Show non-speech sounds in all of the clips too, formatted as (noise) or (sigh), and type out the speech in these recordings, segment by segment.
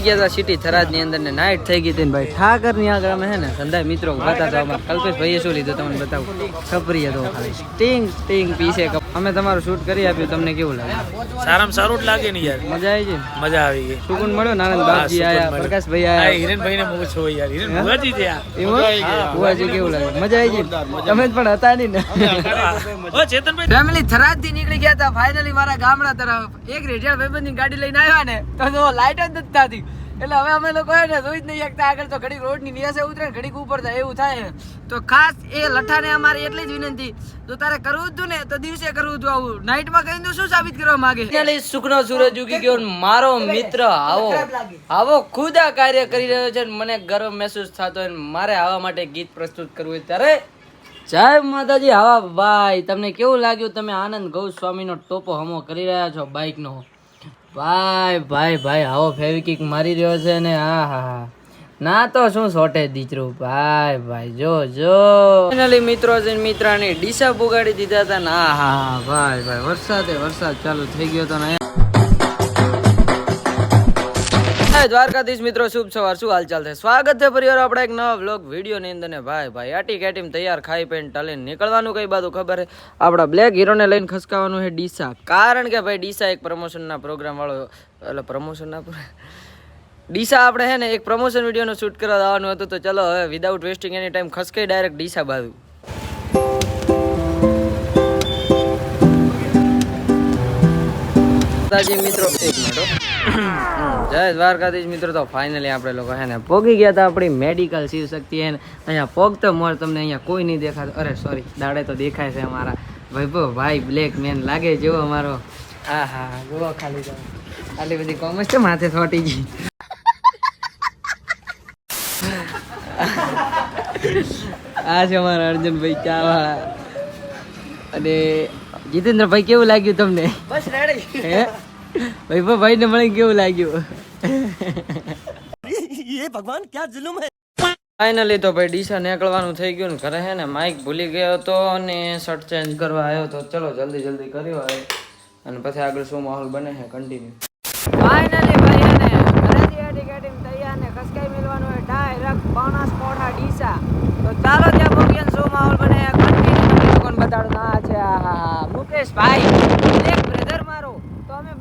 ગયા હતા સિટી થરાદની અંદર ને નાઇટ થઈ ગઈ હતી ને ભાઈ ઠાકરની આગળ અમે હે ને સંધાય મિત્રો હતા અમારા કલ્પેશ ભાઈએ શું લીધું તમને બતાવું. ખપરી હતો ખાલી. સ્ટિંગ સ્ટિંગ પીસે અમે તમારું શૂટ કરી આપ્યું તમને કેવું લાગે સારામાં સારું જ લાગે ને યાર. મજા આવી ગઈ? મજા આવી ગઈ. સુકુન મળ્યો? નાનંદ બાપજી આયા. પ્રકાશભાઈ આ આયા. હિરેનભાઈ ને મોજ છો યાર. હિરેન હે? ભુવાજી છે બુઆજી કેવું લાગે મજા આવી ગઈ? તમે જ પણ હતા નહીં ને. ઓ ચેતનભાઈ. ફેમિલી થરાદથી નીકળી ગયા હતા. ફાઇનલી મારા ગામડા તરફ એક રેડિયલ ભાઈબંધની ગાડી લઈને આવ્યા ને તો લાઈટ જ નથી થતી. એટલે હવે અમે લોકો ને જોઈ જ નહીં શકતા આગળ તો ઘડીક રોડની નીચે ઉતરે ઘડીક ઉપર થાય એવું થાય તો ખાસ એ લઠાને અમારી એટલી જ વિનંતી. જો તારે કરવું હતું ને, તો દિવસે કરવું હતું આવું. નાઈટમાં કરીને તો શું સાબિત કરવા માંગે? સુખનો સૂરજ ઉગી ગયો મારો મિત્ર આવો. આવો ખુદ આ કાર્ય કરી રહ્યો છે મને ગર્વ મહેસૂસ થતો હોય મારે આવા માટે ગીત પ્રસ્તુત કરવું હોય ત્યારે જય માતાજી હવા ભાઈ. તમને કેવું લાગ્યું? તમે આનંદ ગૌ સ્વામીનો ટોપો હમો કરી રહ્યા છો, બાઇકનો. ભાઈ ભાઈ ભાઈ, આવો ફેવિકિક મારી રહ્યો છે ને, હા હા હા. ના તો શું સોટે દીચરું ભાઈ ભાઈ, જો જો. ફાઇનલી મિત્રો છે મિત્રાની ડીસા બુગાડી દીધા હતા ને, હા હા ભાઈ ભાઈ, વરસાદે વરસાદ ચાલુ થઈ ગયો હતો ને. હાય દ્વારકાધીશ મિત્રો, શુભ સવાર, શું હાલચાલ છે? સ્વાગત છે પરિવાર આપણે એક નવા વ્લોગ વિડીયોની અંદર ને ભાઈ ભાઈ, આટી કેટીમ તૈયાર, ખાઈ પેન ટલીને નીકળવાનું કઈ બાજુ ખબર છે? આપણા બ્લેક હીરોને લઈને ખસકાવાનું છે ડીસા. કારણ કે ભાઈ, ડીસા એક પ્રમોશનના પ્રોગ્રામ વાળો, એટલે પ્રમોશનના ડીસા આપણે હે ને એક પ્રમોશન વિડીયોનું શૂટ કરવા આવવાનું હતું, તો ચલો હવે વિદાઉટ વેસ્ટિંગ એની ટાઈમ ખસકાઈ ડાયરેક્ટ ડીસા બાજુ. મિત્રો, એક મિનિટ. જય દ્વારકાધીશ મિત્રો તો ફાઇનલી આપણે લોકો હે ને પોગી ગયા હતા આપણી મેડિકલ શિવ શક્તિ હે ને અહીંયા પોગતો મોર તમને અહીંયા કોઈ નહીં દેખાતું. અરે સોરી દાડે તો દેખાય છે અમારા વૈભવ ભાઈ બ્લેક મેન લાગે જેવો અમારો હા હા જુઓ ખાલી તો આટલી બધી કોમર્સ છે માથે થોટી ગઈ. આ છે અમારા અર્જુનભાઈ ચાવાળા અને જીતેન્દ્રભાઈ કેવું લાગ્યું તમને? બસ રેડી. હે? વૈભવ ભાઈ ને મને કેવું લાગ્યું? ફાઇનલી તો ભાઈ ડીસા નીકળવાનું થઈ ગયું ને ઘરે હે ને માઇક ભૂલી ગયો હતો અને શર્ટ ચેન્જ કરવા આવ્યો તો ચલો જલ્દી જલ્દી કર્યો હવે. અને પછી આગળ શું માહોલ બને છે કન્ટિન્યુ ફાઇનલી ભાઈ અને ઘરેથી કેટીમ તૈયાર ને કસકાઈ મેલવાનું હે ડાયરેક્ટ બોનસ કોઠા ડીસા તો ચાલો ત્યાં ભોગીએ શું માહોલ બને કન્ટિન્યુ તમને બતાડું? ના છે આ હા હા મુકેશ ભાઈ એક બ્રધર મારો. તો અમે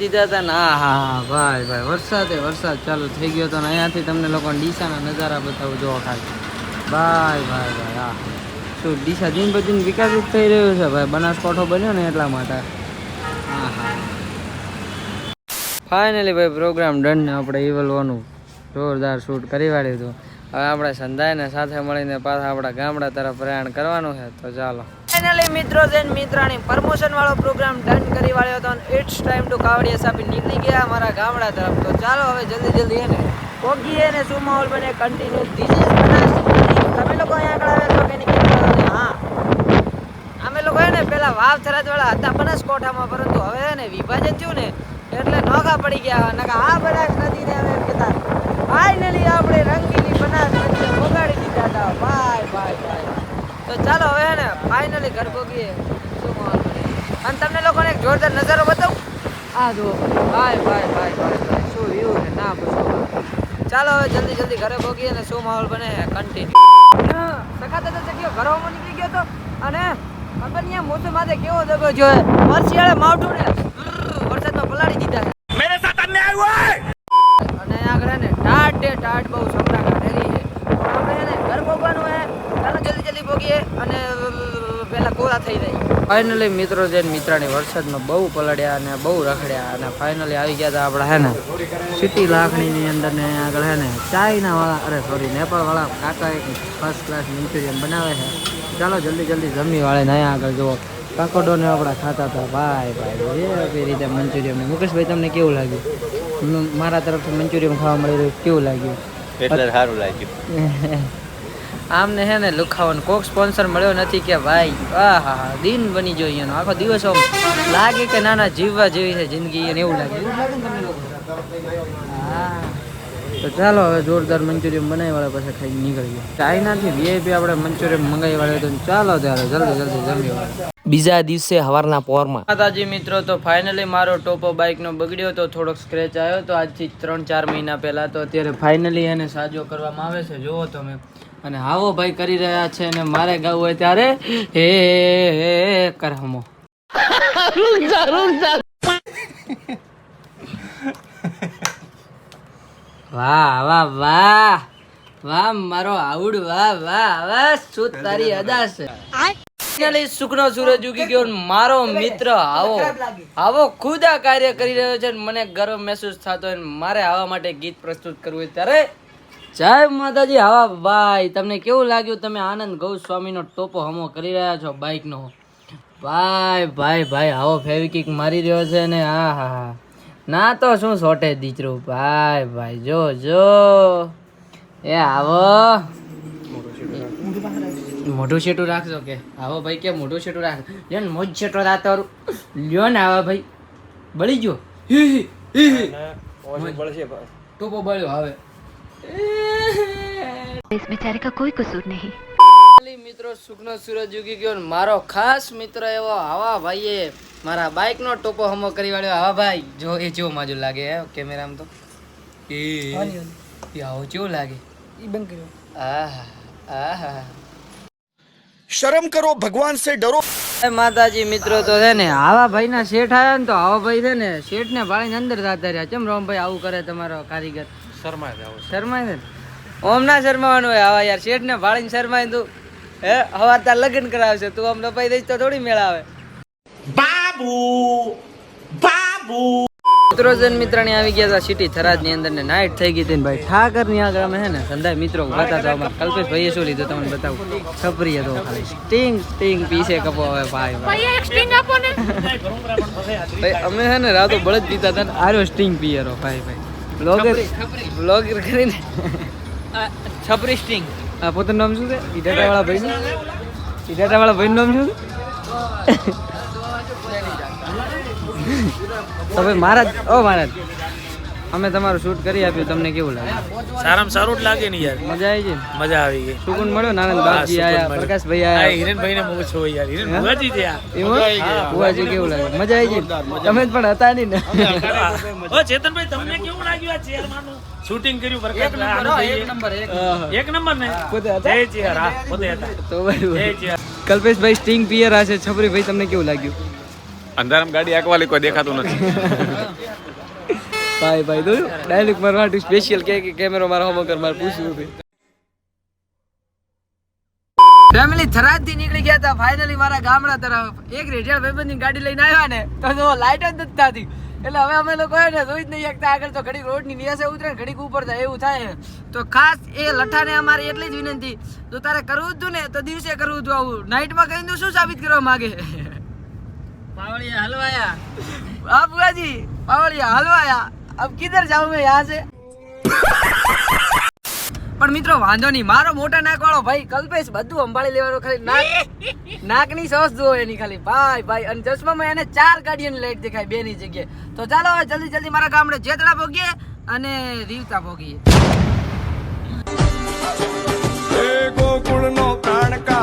દીધા હતા ને હા હા, ભાઈ ભાઈ, વરસાદે વરસાદ ચાલુ થઈ ગયો હતો ને, અહીંયાથી તમને લોકોને ડીસાના નજારા બતાવું જોવા ખાલી. ભાઈ ભાઈ શું, ડીસા દિન પર દિન વિકાસિત થઈ રહ્યો છે ભાઈ? બનાસકાંઠો બન્યો ને એટલા માટે. હા હા ફાઇનલી ભાઈ પ્રોગ્રામ ડન ને આપણે ઈવલવાનું જોરદાર શૂટ કરી વાળ્યું હતું. હવે આપણે સંધાઈને સાથે મળીને પાછા આપણા ગામડા તરફ પ્રયાણ કરવાનું છે, તો ચાલો. ફાઇનલી મિત્રો છે મિત્રાની પ્રમોશન વાળો પ્રોગ્રામ ડન કરી વાળ્યો હતો ઇટ્સ ટાઈમ ટુ કાવડિયા સાબી નીકળી ગયા અમારા ગામડા તરફ. તો ચાલો હવે જલ્દી જલ્દી એને પોગીએ ને શું માહોલ બને કન્ટિન્યુ ધીસ ઇઝ તમે લોકો અહીંયા આગળ આવ્યા તો કે હા. અમે લોકો હે ને પેલા વાવ થરાદ વાળા હતા, બનાસકોઠામાં, પરંતુ હવે ને વિભાજન થયું ને, એટલે નોખા પડી ગયા. નકા આ બનાસ નદીને અમે હવે કેતા. ફાઇનલી આપણે રંગીલી હતા ચાલો હવે ને ફાઇનલી ઘર ભોગીએ શું અને તમને લોકોને જોરદાર નજારો બતાવું આ જુઓ ભાઈ ભાઈ ભાઈ શું ના પૂછો ચાલો હવે જલ્દી જલ્દી ઘરે ભોગીએ ને શું માહોલ બને કન્ટિન્યુ સખાતા તો જગ્યા ઘરોમાં નીકળી ગયો તો અને ખબર નહીં માથે કેવો દગો જોયે વરસિયાળે માવઠું ને વરસાદમાં દીધા અને આગળ ને ટાટ બહુ બહુ સમરા કાઢેલી છે તો આપણે હે ને ઘર ભોગવાનું હે ચાલો જલ્દી જલ્દી ભોગીએ અને પેલા થઈ જાય ફાઇનલી મિત્રો છે મિત્રાની વરસાદમાં બહુ પલડ્યા અને બહુ રખડ્યા અને ફાઇનલી આવી ગયા હતા આપણા હે ને સિટી લાખણીની અંદર ને આગળ હે ને ચાઇનાવાળા અરે સોરી નેપાળવાળા કાકા એક ફર્સ્ટ ક્લાસ મંચુરિયન બનાવે છે. ચાલો જલ્દી જલ્દી જમી વાળે ને અહીંયા આગળ જુઓ. કાકોડોને આપણા ખાતા હતા. ભાઈ ભાઈ એવી રીતે મંચુરિયન મુકેશભાઈ તમને કેવું લાગ્યું? મારા તરફથી મંચુરિયન ખાવા મળી રહ્યું કેવું લાગ્યું? એટલે સારું લાગ્યું. (laughs) આમને હે ને લુખાવાનું કોક સ્પોન્સર મળ્યો નથી કે ભાઈ આ હા હા દિન બની ગયો એનો આખો દિવસ આમ લાગે કે ના ના જીવવા જેવી છે જિંદગી અને એવું લાગે. તો ચાલો હવે જોરદાર મંચુરિયમ બનાવી વાળા પાસે ખાઈ નીકળી ગયા ચાઇનાથી વીઆઈપી આપણે મંચુરિયમ મંગાવી વાળ્યો તો ચાલો ત્યારે જલ્દી જલ્દી જમી વાળા બીજા દિવસે હવારના પોરમાં. માતાજી મિત્રો તો ફાઇનલી મારો ટોપો બાઇકનો બગડ્યો તો થોડોક સ્ક્રેચ આવ્યો તો આજથી ત્રણ ચાર મહિના પહેલાં તો અત્યારે ફાઇનલી એને સાજો કરવામાં આવે છે. જુઓ તમે. અને હાવો ભાઈ કરી રહ્યા છે અને મારે ગાવું હોય ત્યારે હે કરમો વાહ વાહ વાહ. વાહ, મારો આવડ, વાહ વાહ વાહ. શું તારી અદા છે? સુખનો સૂરજ ઉગી ગયો મારો મિત્ર આવો. આવો ખુદ આ કાર્ય કરી રહ્યો છે મને ગર્વ મહેસૂસ થતો મારે આવા માટે ગીત પ્રસ્તુત કરવું ત્યારે જય માતાજી હા ભાઈ તમને કેવું લાગ્યું? તમે આનંદ ગૌસ્વામીનો ટોપો હમો કરી રહ્યા છો બાઇકનો. ભાઈ ભાઈ ભાઈ આવો ફેવિકિક મારી રહ્યો છે ને હા હા હા. ના તો શું સોટે દીચરું ભાઈ ભાઈ જો જો. એ આવો. મોઢું છેટું રાખજો કે. આવો ભાઈ કે મોઢું છેટું રાખ. લ્યો ને મોજ છેટો રાતો લ્યો ને આવા ભાઈ. બળી ગયો. ટોપો બળ્યો હવે. इस बेचारे का कोई कसूर नहीं ખાલી મિત્રો સુખનો સૂરજ ઉગી ગયો ને મારો ખાસ મિત્ર એવો આવા ભાઈએ મારા બાઇક નો ટોપો હમો કરી વાળ્યો આવા ભાઈ જો એ જેવો માજુ લાગે હે કેમેરામાં તો એ એ આવો કેવું લાગે ઈ બંધ કર્યો આહા આહા शर्म करो भगवान से डरो એ માતાજી મિત્રો તો છે ને આવા ભાઈ ના શેઠ આયા ને તો આવા ભાઈ છે ને શેઠ ને ભાળીને અંદર જતા રહ્યા ચમ રામભાઈ આવું કરે તમારો કારીગર શરમાય શરમાય ને? ઓમ ના શરમાવાનું હોય. આવા યાર શેઠ ને ભાળીને શરમાય તું હે? હવાર તાર લગ્ન કરાવશે. તું આમ લપાઈ દઈશ તો થોડી મેળ આવે. મિત્રો જન મિત્રાણી આવી ગયા હતા સિટી થરાદની અંદર ને નાઈટ થઈ ગઈ હતી ને ભાઈ ઠાકરની આગળ અમે હે ને સંધાય મિત્રો બતા હતા તો અમારા કલ્પેશ ભાઈએ શું લીધું તમને બતાવું. છપરી હતો ખાલી સ્ટિંગ સ્ટિંગ પીસે કપો હવે ભાઈ ભાઈ. ભાઈ અમે હે ને રાતો બળદ પીતા હતા ને આર્યો સ્ટિંગ પિયરો ભાઈ ભાઈ. બ્લોગર બ્લોગર કરીને. છપરી સ્ટિંગ આ પોતાનું નામ શું છે? ઈડાટા વાળા ભાઈ ઈડાટા વાળા ભાઈ નામ શું છે? (laughs) હવે મહારાજ ઓ મહારાજ અમે તમારું શૂટ કરી આપ્યું તમને કેવું લાગે સારામાં સારું જ લાગે ને યાર. મજા આવી ગઈ? મજા આવી ગઈ. સુકૂન મળ્યો નાનંદ બાપજી આયા પ્રકાશભાઈ આયા. હિરેનભાઈ ને મોજ છો યાર. હિરેન? ભુવાજી છે આ. બુઆજી કેવું લાગે? મજા આવી ગઈ? તમે જ પણ હતા નહીં ને. ઓ ચેતનભાઈ તમને કેવું લાગ્યું આ ચેરમાનું શૂટિંગ કર્યું પ્રકાશ નંબર એક નંબર ને? પોતે હતા? જય ચેર હા પોતે હતા. તો જય ચેર. કલ્પેશભાઈ સ્ટિંગ પિયર આ છે છપરી ભાઈ તમને કેવું લાગ્યું? અંધારામાં ગાડી આંકવાલી કોઈ દેખાતું નથી. (laughs) ભાઈ ભાઈ દોયું ડાયરેક્ટ મારવા માટે સ્પેશિયલ કે કે કેમેરો મારા હોમ કર મારે પૂછવું હતું. ફેમિલી થરાદથી નીકળી ગયા હતા. ફાઇનલી મારા ગામડા તરફ. એક રેડિયલ ભાઈબંધની ગાડી લઈને આવ્યા ને તો જો લાઈટ જ નથી થતી. એટલે હવે અમે લોકો ને જોઈ જ નહીં શકતા. આગળ તો ઘડીક રોડની નિયાસે ઉતરે ને ઘડીક ઉપર થાય એવું થાય તો ખાસ એ લઠાને અમારે એટલી જ વિનંતી. જો તારે કરવું જ હતું ને તો દિવસે કરવું હતું આવું. નાઇટમાં કરીને તું શું સાબિત કરવા માંગે? પાવળિયા હલવાયા. હા बुआ પાવળિયા હલવાયા. अब किधर जाऊं मैं यहाँ से પણ મિત્રો વાંધો નહીં મારો મોટા નાક વાળો ભાઈ કલ્પેશ બધું સંભાળી લેવાનો ખાલી નાક (laughs) નાકની સોસ જુઓ એની ખાલી ભાઈ ભાઈ અને ચશ્મામાં એને ચાર ગાડીઓની લાઈટ દેખાય બે ની જગ્યાએ તો ચાલો હવે જલ્દી જલ્દી મારા ગામડે જેતડા ભોગીએ અને રીવતા ભોગીએ गोकुल नो प्राण का